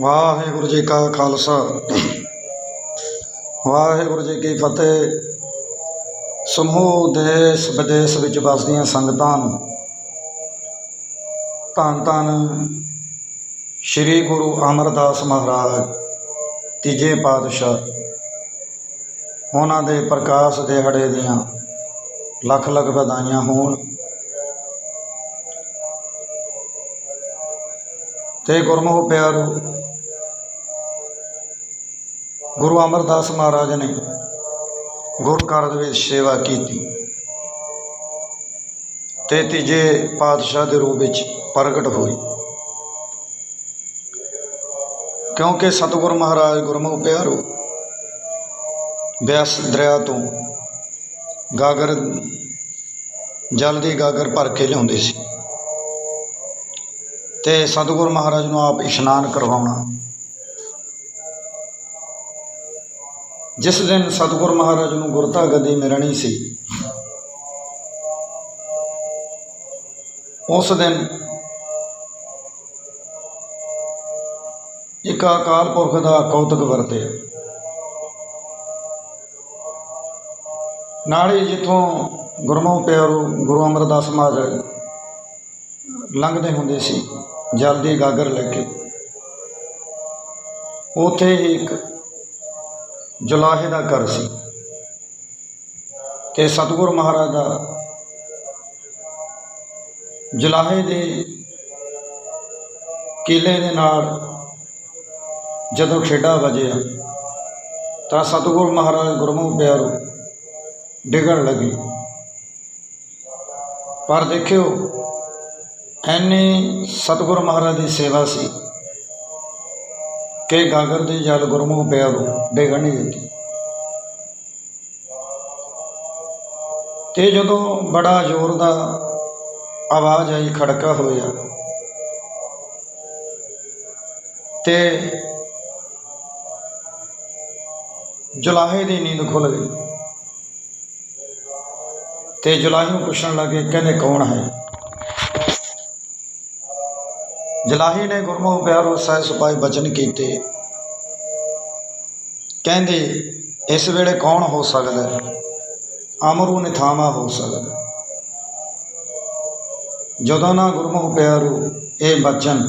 ਵਾਹਿਗੁਰੂ ਜੀ ਕਾ ਖਾਲਸਾ। ਵਾਹਿਗੁਰੂ ਜੀ ਕੀ ਫਤਿਹ। ਸਮੂਹ ਦੇਸ਼ ਵਿਦੇਸ਼ ਵਿੱਚ ਵਸਦੀਆਂ ਸੰਗਤਾਂ ਨੂੰ ਧੰਨ ਧੰਨ ਸ੍ਰੀ ਗੁਰੂ ਅਮਰਦਾਸ ਮਹਾਰਾਜ, ਤੀਜੇ ਪਾਤਸ਼ਾਹ, ਉਹਨਾਂ ਦੇ ਪ੍ਰਕਾਸ਼ ਦਿਹਾੜੇ ਦੀਆਂ ਲੱਖ ਲੱਖ ਵਧਾਈਆਂ ਹੋਣ। ਤੇ ਗੁਰਮੁਖ ਪਿਆਰੋ। ਗੁਰੂ ਅਮਰਦਾਸ ਮਹਾਰਾਜ ਨੇ ਗੁਰ ਕਾਰਜ ਵਿੱਚ ਸੇਵਾ ਕੀਤੀ। ਤੇ ਤੀਜੇ ਪਾਤਸ਼ਾਹ ਦੇ ਰੂਪ ਵਿੱਚ ਪ੍ਰਗਟ ਹੋਈ। ਕਿਉਂਕਿ ਸਤਿਗੁਰ ਮਹਾਰਾਜ ਗੁਰਮੁਖ ਪਿਆਰੋ, ਬਿਆਸ ਦਰਿਆ ਤੋਂ ਗਾਗਰ, ਜਲ ਦੀ ਗਾਗਰ ਭਰ ਕੇ ਲਿਆਉਂਦੇ ਸੀ। ਤੇ ਸਤਿਗੁਰ ਮਹਾਰਾਜ ਨੂੰ ਆਪ ਇਸ਼ਨਾਨ ਕਰਵਾਉਣਾ। ਜਿਸ ਦਿਨ ਸਤਿਗੁਰ ਮਹਾਰਾਜ ਨੂੰ ਗੁਰਤਾ ਗਦੀ ਮਿਲਣੀ ਸੀ, ਉਸ ਦਿਨ ਇੱਕ ਅਕਾਲ ਪੁਰਖ ਦਾ ਕੌਤਕ ਵਰਤਿਆ। ਨਾਲੇ ਜਿੱਥੋਂ ਗੁਰਮੁਖ ਪਿਆਰੋ ਗੁਰੂ ਅਮਰਦਾਸ ਮਹਾਰਾਜ ਲੰਘਦੇ ਹੁੰਦੇ ਸੀ ਜਲ ਦੀ ਗਾਗਰ ਲੈ ਕੇ। ਉੱਥੇ ਹੀ ਇੱਕ ਜਲਾਹੇ ਦਾ ਘਰ ਸੀ ਤੇ ਸਤਿਗੁਰ ਮਹਾਰਾਜ ਦਾ ਜਲਾਹੇ ਦੇ ਕਿਲੇ ਦੇ ਨਾਲ ਜਦੋਂ ਖੇਡਾ ਵਜਿਆ, ਤਾਂ ਸਤਿਗੁਰ ਮਹਾਰਾਜ ਗੁਰਮੁਖ ਪਿਆਰੋ ਡਿੱਗਣ ਲੱਗੇ। ਪਰ ਦੇਖਿਓ ਐਨੀ ਸਤਿਗੁਰ ਮਹਾਰਾਜ ਦੀ ਸੇਵਾ ਸੀ ਕਿ ਗਾਗਰ ਦੀ ਜਲ ਗੁਰਮੁਖ ਪਿਆਰੋ ਡੇਗਣ ਨਹੀਂ ਦਿੱਤੀ। ਤੇ ਜਦੋਂ ਬੜਾ ਜ਼ੋਰ ਦਾ ਆਵਾਜ਼ ਆਈ, ਖੜਕਾ ਹੋਇਆ ਤੇ ਜੁਲਾਹੇ ਦੀ ਨੀਂਦ ਖੁੱਲ ਗਈ ਤੇ ਜੁਲਾਹੇ ਨੂੰ ਪੁੱਛਣ ਲੱਗੇ, ਕਹਿੰਦੇ ਕੌਣ ਹੈ? ਜਲਾਹੀ ਨੇ ਗੁਰਮੁਖ ਪਿਆਰੋ ਸਹਿ ਸੁਪਾਈ ਬਚਨ ਕੀਤੇ। ਕਹਿੰਦੇ, ਇਸ ਵੇਲੇ ਕੌਣ ਹੋ ਸਕਦਾ ਅਮਰੂ ਨਿਥਾਵਾ ਹੋ ਸਕਦਾ ਜਦੋਂ ਨਾ ਗੁਰਮੁਖ ਪਿਆਰੋ ਇਹ ਬਚਨ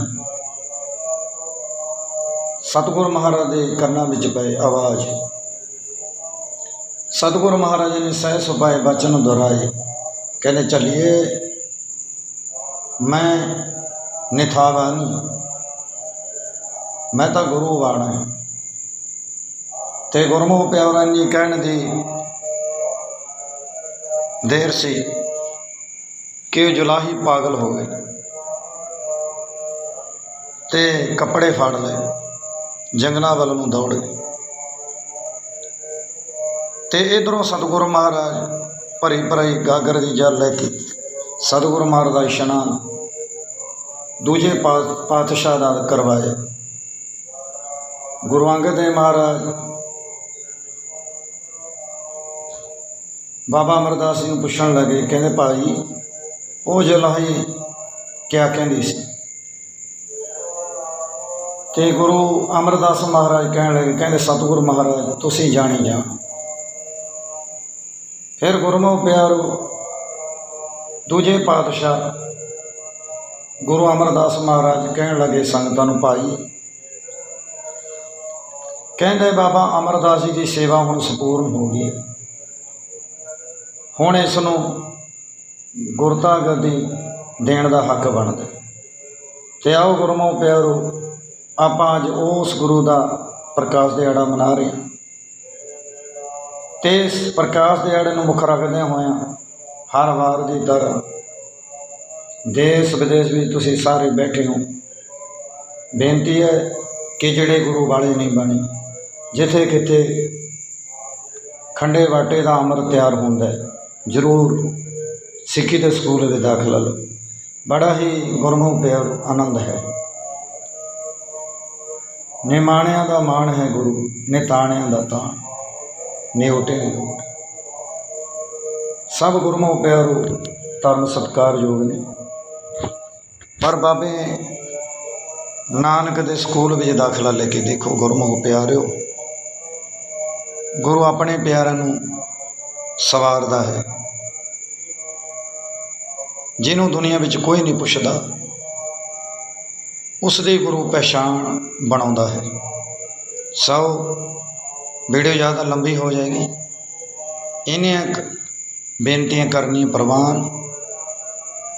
ਸਤਿਗੁਰ ਮਹਾਰਾਜ ਦੇ ਕੰਨਾਂ ਵਿੱਚ ਪਏ ਆਵਾਜ਼, ਸਤਿਗੁਰ ਮਹਾਰਾਜ ਨੇ ਸਹਿ ਸੁਪਾਏ ਬਚਨ ਦੁਹਰਾਏ। ਕਹਿੰਦੇ, ਚੱਲੀਏ, ਮੈਂ ਨਿਥਾਵਾਨੀ ਮੈਂ ਤਾਂ ਗੁਰੂ ਬਾਣਾ ਹੈ। ਤੇ ਗੁਰਮੁਖ ਪਿਆਰਾਂ ਕਹਿਣ ਦੀ ਦੇਰ ਸੀ ਕਿ ਜੁਲਾਹੀ ਪਾਗਲ ਹੋ ਗਏ ਤੇ ਕੱਪੜੇ ਫੜ ਲਏ, ਜੰਗਲਾਂ ਵੱਲ ਨੂੰ ਦੌੜ ਗਏ। ਤੇ ਇਧਰੋਂ ਸਤਿਗੁਰੂ ਮਹਾਰਾਜ ਭਰੀ ਭਰੀ ਗਾਗਰ ਦੀ ਜਲ ਲੈ ਕੇ ਸਤਿਗੁਰੂ ਮਹਾਰਾਜ ਦਾ ਇਸ਼ਨਾਨ ਦੂਜੇ ਪਾ- ਪਾਤਸ਼ਾਹ ਨਾਲ ਕਰਵਾਏ। ਗੁਰੂ ਅੰਗਦ ਦੇਵ ਮਹਾਰਾਜ, ਬਾਬਾ ਅਮਰਦਾਸ ਜੀ ਨੂੰ ਪੁੱਛਣ ਲੱਗੇ, ਕਹਿੰਦੇ, ਭਾਈ, ਉਹ ਜਲਾਹੀ ਕਿਆ ਕਹਿੰਦੀ ਸੀ? ਤੇ ਗੁਰੂ ਅਮਰਦਾਸ ਮਹਾਰਾਜ ਕਹਿਣ ਲੱਗੇ, ਕਹਿੰਦੇ, ਸਤਿਗੁਰੂ ਮਹਾਰਾਜ, ਤੁਸੀਂ ਜਾਣੀ ਜਾਣ। ਫਿਰ ਗੁਰਮੁਖ ਪਿਆਰੋ, ਦੂਜੇ ਪਾਤਸ਼ਾਹ ਗੁਰੂ ਅਮਰਦਾਸ ਮਹਾਰਾਜ ਕਹਿਣ ਲੱਗੇ ਸੰਗਤਾਂ ਨੂੰ, ਭਾਈ, ਕਹਿੰਦੇ ਬਾਬਾ ਅਮਰਦਾਸ ਜੀ ਦੀ ਸੇਵਾ ਹੁਣ ਸੰਪੂਰਨ ਹੋ ਗਈ ਹੈ। ਹੁਣ ਇਸ ਨੂੰ ਗੁਰਤਾ ਗੱਦੀ ਦੇਣ ਦਾ ਹੱਕ ਬਣਦਾ ਹੈ। ਤੇ ਆਓ ਗੁਰਮੋ ਪਿਆਰੋ, ਆਪਾਂ ਅੱਜ ਉਸ ਗੁਰੂ ਦਾ ਪ੍ਰਕਾਸ਼ ਦਿਹਾੜਾ ਮਨਾ ਰਹੇ ਹਾਂ ਤੇ ਇਸ ਪ੍ਰਕਾਸ਼ ਦਿਹਾੜੇ ਨੂੰ ਮੁੱਖ ਰੱਖਦੇ ਹੋਇਆਂ ਹਰ ਵਾਰ ਦੀ ਤਰ੍ਹਾਂ ਦੇਸ਼ ਵਿਦੇਸ਼ ਵਿੱਚ ਤੁਸੀਂ ਸਾਰੇ ਬੈਠੇ ਹੋ, ਬੇਨਤੀ ਹੈ ਕਿ ਜਿਹੜੇ ਗੁਰੂ ਵਾਲੇ ਨਹੀਂ ਬਣੇ, ਜਿੱਥੇ ਕਿਤੇ ਖੰਡੇ ਵਾਟੇ ਦਾ ਅੰਮ੍ਰਿਤ ਤਿਆਰ ਹੁੰਦਾ ਜ਼ਰੂਰ ਸਿੱਖੀ ਦੇ ਸਕੂਲ ਵਿੱਚ ਦਾਖਲਾ ਲਓ। ਬੜਾ ਹੀ ਗੁਰਮੁਖ ਪਿਆਰ, ਆਨੰਦ ਹੈ। ਨਿਮਾਣਿਆਂ ਦਾ ਮਾਣ ਹੈ ਗੁਰੂ, ਨਿਤਾਣਿਆਂ ਦਾ ਤਾਣ, ਨਿਉਟੇ ਨਿਉਟ ਸਭ ਗੁਰਮੁਖ ਪਿਆਰੋ, ਧਰਮ ਸਤਕਾਰਯੋਗ ਨੇ। ਪਰ ਬਾਬੇ, ਨਾਨਕ ਦੇ ਸਕੂਲ ਵਿੱਚ ਦਾਖਲਾ ਲੈ ਕੇ ਦੇਖੋ, ਗੁਰਮੁਖ ਪਿਆਰਿਓ। ਗੁਰੂ ਆਪਣੇ ਪਿਆਰਿਆਂ ਨੂੰ ਸਵਾਰਦਾ ਹੈ। ਜਿਹਨੂੰ ਦੁਨੀਆ ਵਿੱਚ ਕੋਈ ਨਹੀਂ ਪੁੱਛਦਾ ਉਸ ਦੇ ਗੁਰੂ ਪਛਾਣ ਬਣਾਉਂਦਾ ਹੈ। ਸੋ, ਵੀਡੀਓ ਜ਼ਿਆਦਾ ਲੰਬੀ ਹੋ ਜਾਏਗੀ। ਇਹਨੀਆਂ ਬੇਨਤੀਆਂ ਕਰਨੀਆਂ ਪ੍ਰਵਾਨ।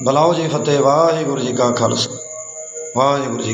ਬੁਲਾਓ ਜੀ ਫਤਿਹ ਵਾਹਿਗੁਰੂ ਜੀ ਕਾ ਖਾਲਸਾ ਵਾਹਿਗੁਰੂ ਜੀ